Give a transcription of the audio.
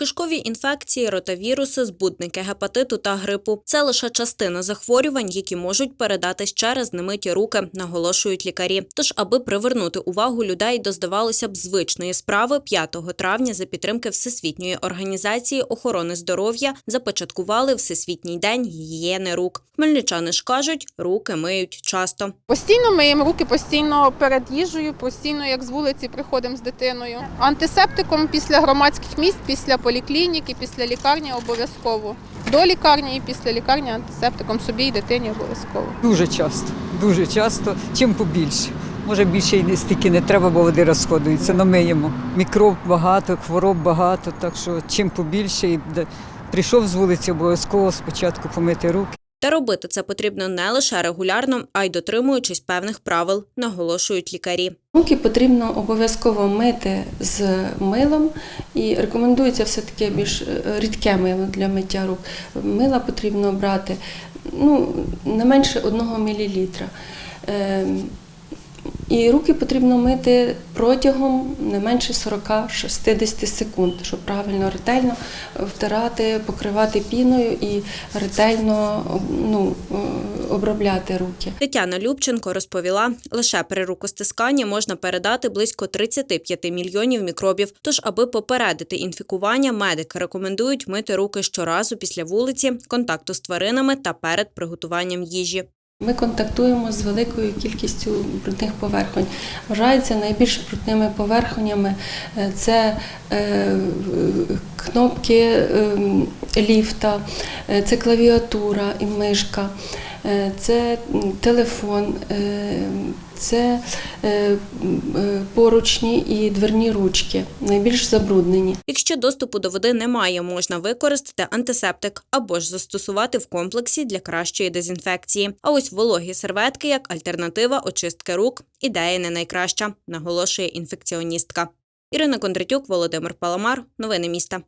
Кишкові інфекції, ротавіруси, збудники гепатиту та грипу це лише частина захворювань, які можуть передатись через немиті руки, наголошують лікарі. Тож, аби привернути увагу людей до здавалося б звичної справи, 5 травня за підтримки Всесвітньої організації охорони здоров'я започаткували Всесвітній день гігієни рук. Хмельничани ж кажуть, руки миють часто. Постійно миємо руки, постійно перед їжею, постійно як з вулиці приходимо з дитиною. Антисептиком після громадських місць, після поліклініки, після лікарні обов'язково. До лікарні і після лікарні антисептиком собі і дитині обов'язково. Дуже часто, дуже часто, чим побільше. Може більше і не стільки не треба, бо води розходуються, но миємо. Мікроб багато, хвороб багато, так що чим побільше і прийшов з вулиці, обов'язково спочатку помити руки. Та робити це потрібно не лише регулярно, а й дотримуючись певних правил, наголошують лікарі. Руки потрібно обов'язково мити з милом і рекомендується все-таки більш е, рідке мило для миття рук. Мила потрібно брати ну, не менше 1 мл. І руки потрібно мити протягом не менше 40-60 секунд, щоб правильно ретельно втирати, покривати піною і ретельно ну, обробляти руки. Тетяна Любченко розповіла, лише при рукостисканні можна передати близько 35 мільйонів мікробів. Тож, аби попередити інфікування, медики рекомендують мити руки щоразу після вулиці, контакту з тваринами та перед приготуванням їжі. Ми контактуємо з великою кількістю брудних поверхонь. Вважається найбільш брудними поверхонями е, це е, кнопки е, ліфта, е, це клавіатура і мишка, е, це телефон, е, це поручні і дверні ручки, найбільш забруднені. Якщо доступу до води немає, можна використати антисептик або ж застосувати в комплексі для кращої дезінфекції. А ось вологі серветки як альтернатива очистки рук ідея не найкраща, наголошує інфекціоністка. Ірина Кондратюк, Володимир Паламар. Новини міста.